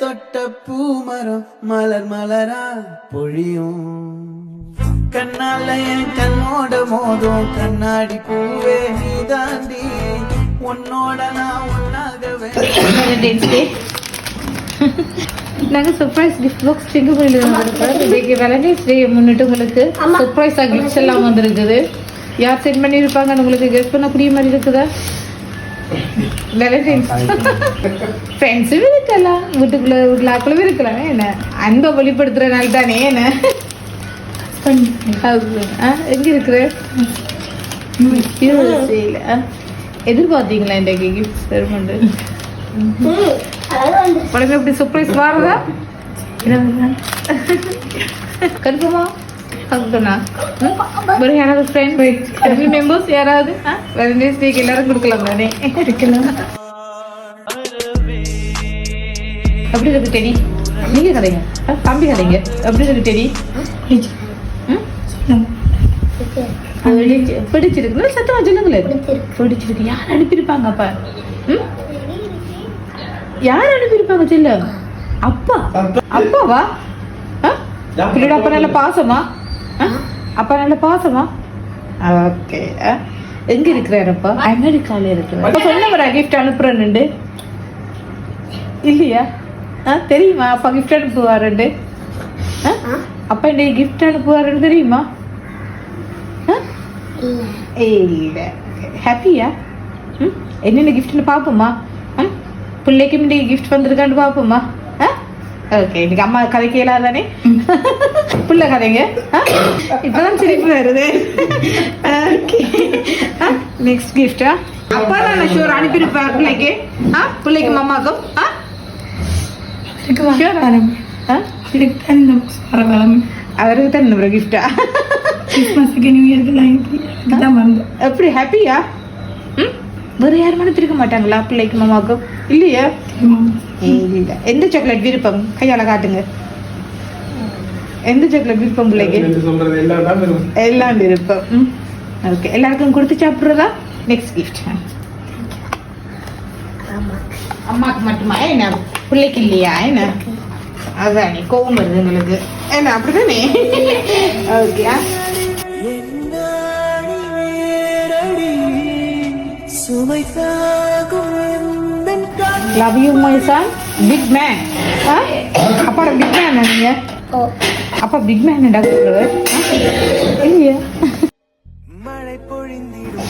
தொட்ட பூமரம் மலர் மலரா பொழியும். கண்ணால என் கண்ணோட மோதும் கண்ணாடி பூவே நீ தாண்டி உன்னோட நான் ஒன்னாகவே. நாங்க சர்ப்ரைஸ் கிஃப்ட் பாக்ஸ் செஞ்சு வந்திருக்கோம் இன்னைக்கு வேலண்டைன்ஸ் டே முன்னிட்டு உங்களுக்கு சர்ப்ரைஸா கிஃப்ட்ஸ் எல்லாம் வந்திருக்குது. யார் சென்ட் பண்ணியிருப்பாங்கன்னு உங்களுக்கு கெஸ்ட் பண்ணக்கூடிய மாதிரி இருக்குதா? ஃப்ரெண்ட்ஸும் இருக்கலாம் வீட்டுக்குள்ள வீட்டுல ஆக்களும் இருக்கலாம் என்ன அன்பை வெளிப்படுத்துறதுனால தானே என்ன எங்க இருக்கிற எதிர்பார்த்தீங்களா இன்றைக்கு கிஃப்ட் தருமண்டு உடனே இப்படி சர்ப்ரைஸ் வாரதா கன்ஃபார்மா யாராவது ஃப்ரெண்ட் ஃபேமிலி மெம்பர்ஸ் யாராவது? வேலண்டைன்ஸ் டேக்கு எல்லாரும் கொடுக்கலாம் தானே. இருக்கலாம் எப்படி இருக்கு டெடி. நீங்க கதைங்க. தம்பி கதைங்க. எப்படி இருக்கு டெடி. பிடிச்சிருக்கு. சத்தமா சொல்லுங்களேன். பிடிச்சிருக்கு. யார் அனுப்பியிருப்பாங்க அப்ப? ம்? யார் அனுப்பியிருப்பாங்க சொல்லு? அப்பா. அப்பாவா? பிள்ளையோட அப்பா நல்ல பாசமா? ஆ? அப்பா நல்ல பாசமா? ஓகே எங்க இருக்கிறாரு அப்பா? அமெரிக்கால இருக்கிறார். சொன்னவரா கிஃப்ட் அனுப்புறேன்னு இல்லையா? ஆ தெரியுமா? அப்பா கிஃப்ட் அனுப்புவாருண்டு? அப்பா இன்னைக்கு கிஃப்ட் அனுப்புவாருன்னு தெரியுமா? இல்ல. ஹாப்பியா ம்? என்னென்ன கிஃப்ட்னு பார்ப்போமா ம் பிள்ளைக்கு இன்னைக்கு கிஃப்ட் வந்திருக்கான்னு பார்ப்போமா ஆ ஓகே இன்னைக்கு அம்மா கதை கேளாதானே பிள்ளை கதைங்க? இப்பதான் சிரிப்பு வருது. நெக்ஸ்ட் கிஃப்டா அப்பா தான் ஷூர் அனுப்பியிருப்பார் பிள்ளைக்கு. ஆ? பிள்ளைக்கு மாமாக்கும். ஆ? Sure. ஆ? ஆ? பரவாயில்ல அவருக்கு தான் இன்னொரு கிஃப்டா கிறிஸ்மஸுக்கு நியூ இயர்க்கு தான் வந்தேன். எப்படி ஹாப்பியா ம்? வேற யாரும் மனத்திருக்க மாட்டாங்களா பிள்ளைக்கு மாமாக்கும்? இல்லையா. இல்ல எந்த சாக்லேட் விருப்பம் கையால காட்டுங்க எந்த சாக்லேட் விருப்பம் பிள்ளைக்கு சொல்றது எல்லாம் விருப்பம் ம் ஓகே எல்லாருக்கும் கொடுத்து சாப்பிட்றதா நெக்ஸ்ட் கிஃப்ட் அம்மாக்கு மட்டுமா என்ன பிள்ளைக்கு இல்லையா என்ன அதானே கோவம் வருது உங்களுக்கு என்ன அப்படிதானே ஓகே என்னாடி love you my son big man அப்பாட பிக் மேன் நீங்க அப்பா பிக் மேன் இல்லையா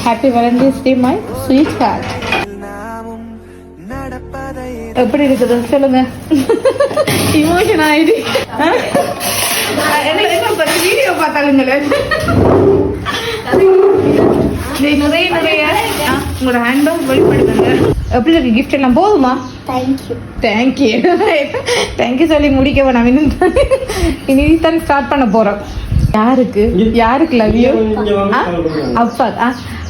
happy Valentine's Day my sweet நடப்பதை எப்படி இருக்குது சொல்லுங்க இமோஷன் ஆயிடு வீடியோ பார்த்தாலுங்களே நிறைய நிறைய உங்களோட ஹேண்ட்பேக் வெளிப்படுத்துங்க எப்படி இருக்கு கிஃப்ட் எல்லாம் போதுமா? தேங்க்யூ தேங்க்யூ தேங்க்யூ சொல்லி முடிக்க வேணாம். இன்னும் தான் இனி தான் ஸ்டார்ட் பண்ண போறோம். யாருக்கு? யாருக்கு லவ் யூ அப்பா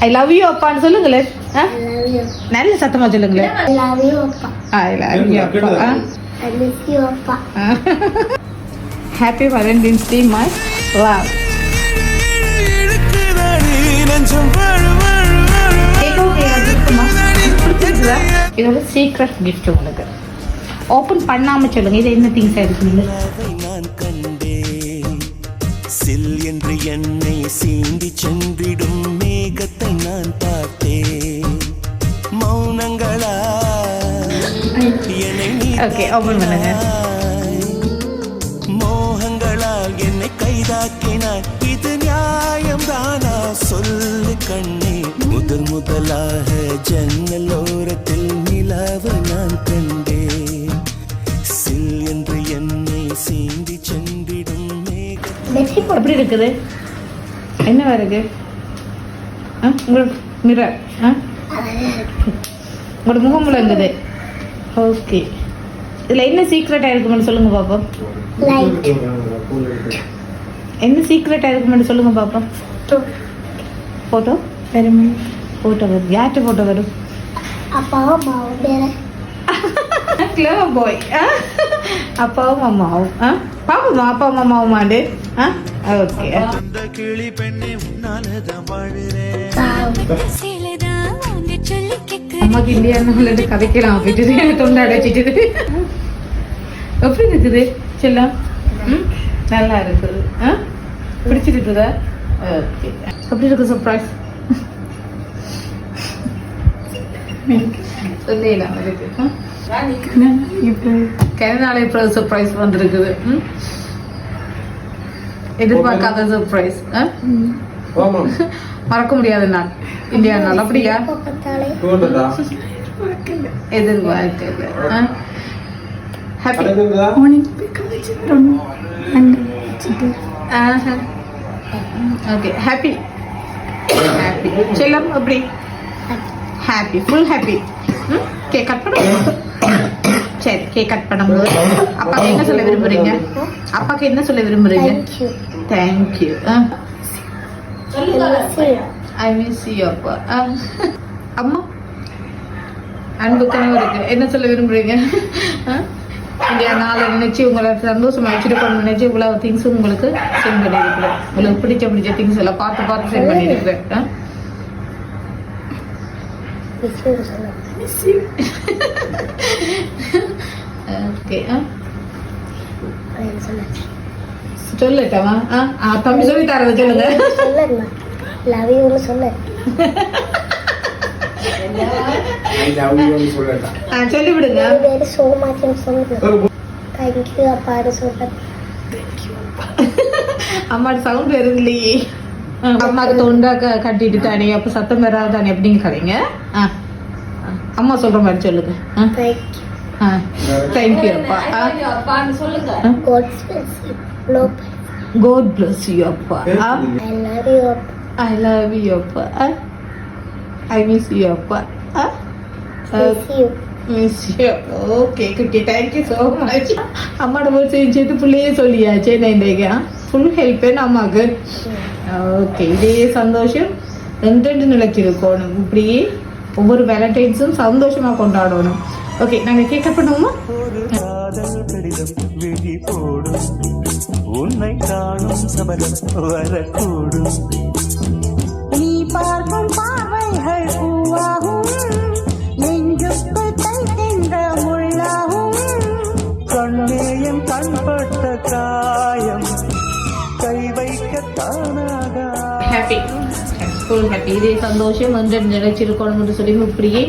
ஐ லவ் யூ அப்பான்னு சொல்லுங்களேன் ஆ? லவ் யூ நல்ல சத்தமா சொல்லுங்களேன் லவ் யூ அப்பா. ஐ லவ் யூ அப்பா. ஐ மிஸ் யூ அப்பா. Happy Valentine's Day my wow பிடிச்சிருக்குதா இதோட சீக்ரெட் கிஃப்ட் உங்களுக்கு. ஓப்பன் பண்ணாம சொல்லுங்க இது என்ன திங்ஸ் இருக்குங்க நான் கண்டேன். சில் என்று என்னை சீண்டி சென்றிடும் மேகத்தை நான் பார்த்தேன். மௌனங்களா? ஓகே பண்ணுங்க. மோகங்களால் என்னை கைதாக்கினாய். இது நியாயம்தானா? சொல்லு கண்ணே. முதல் முதலாக ஜன்னல் ஓரத்தில் நிலாவை நான் கண்டேன். சில் என்று என்னை சீண்டி சென்றிடும் எப்படி இருக்குது? என்ன வருது ஆ? உங்களோட மிரர் ஆ? உங்களோட முகம் விளங்குது ஓகே இதில் என்ன சீக்ரெட்டாக இருக்குமென்னு சொல்லுங்க பாப்போம். லைட் என்ன சீக்ரெட்டாக இருக்குமென்னு சொல்லுங்க பாப்போம். ஃபோட்டோ பெருமை ஃபோட்டோ வரும். யார்கிட்ட ஃபோட்டோ வரும்? அப்பாவும் அம்மாவும் வேற. கிளவர் பாய் அப்பாவும் அம்மாவும். ஆ? பாப்போமா அப்பாவும் அம்மாவுமாண்டு ஆ? ஓகே அந்த கிளி பெண்ணே உன்னாலதான் வாழுறேன். அம்மாக்கு இந்தியான்னு கதைக்கலாம். போயிட்டு தொண்டை அடைச்சிட்டு. எப்படி இருக்குது? செல்லம்? ம்? நல்லா இருக்குது ஆ? பிடிச்சிருக்குதா? ஓகே. எப்படி இருக்கு சர்ப்ரைஸ் ஆ? இப்போ கனடால இப்போ சர்ப்ரைஸ் வந்திருக்குது. ம்? எதிர்பார்க்காத சர்ப்ரைஸ் மறக்க முடியாத நாள். இந்தியா நாள். அப்படியா? எதிர்பார்க்கல. Happy morning okay happy happy செல்லம் அப்படி happy full happy cake cut பண்ணுங்க சரி கேக் கட் பண்ணும்போது அப்பாக்கு என்ன சொல்ல விரும்புறீங்க? அப்பாக்கு என்ன சொல்ல விரும்புறீங்க? தேங்க்யூ ஐ மிஸ் யூ அப்பா. அம்மா? அன்பு கணவருக்கு என்ன சொல்ல விரும்புறீங்க? இந்தியா நாளை நினைச்சு உங்களை சந்தோஷமா வச்சுட்டு கொண்டு நினைச்சு இவ்வளவு திங்ஸ் உங்களுக்கு சென்ட் பண்ணியிருக்கிறேன். உங்களுக்கு பிடிச்ச பிடிச்ச திங்ஸ் எல்லாம் பார்த்து பார்த்து சென்ட் பண்ணியிருக்கிறேன்? ஓகே ஆ? சொல்லட்டாமா? ஆ தம்பி சொல்லி தரத சொல்லுங்க. லவ் யூன்னு சொல்லு. சொல்லி விடுங்க பேரு சோ மச்னு சொல்லு தேங்க்யூ அப்பான்னு சொல்லு அம்மாடி சவுண்ட் வருது இல்லையே அம்மாக்கு தொண்டா க- கட்டிட்டு தானே அப்ப சத்தம் வராது தானே எப்படிங்க கதைங்க? அம்மா சொல்ற மாதிரி சொல்லுங்க. தேங்க்யூ அப்பா. ஆ God bless you. Love. God bless you அப்பா. ஆ I love you. I love you அப்பா. ஆ ஐ மிஸ் யூ அப்பா. ஆ Miss you. யூ ஓகே குட்டி தேங்க்யூ ஸோ மச் அம்மாட போய் சேர்த்து பிள்ளையே சொல்லியாச்சே நைண்டேக்கா ஃபுல் ஹெல்ப் அம்மாவுக்கு ஓகே இதே சந்தோஷம் ரெண்டு நிலைச்சிருக்கணும் இப்படியே ஒவ்வொரு வேலண்டைன்ஸும் சந்தோஷமா கொண்டாடணும். ஓகே நாங்கள் கேட்க பண்ணுவோமா உன்னை காணும் சபலம் வரக்கூடும். ஃபுல் இதே சந்தோஷம் வந்து நிலைச்சிருக்கணும் என்று சொல்லி இப்படியே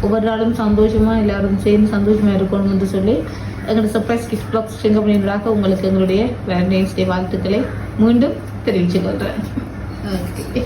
ஒவ்வொரு நாளும் சந்தோஷமா எல்லாரும் சேர்ந்து சந்தோஷமா இருக்கணும் என்று சொல்லி எங்களோட சர்ப்ரைஸ் கிஃப்ட் பாக்ஸ் ஸ்ட்ரிங் பண்ணிடுறாங்க உங்களுக்கு எங்களுடைய வேலண்டைன்ஸ் டே வாழ்த்துக்களை மீண்டும் தெரிவித்துக்கொள்கிறேன் ஓகே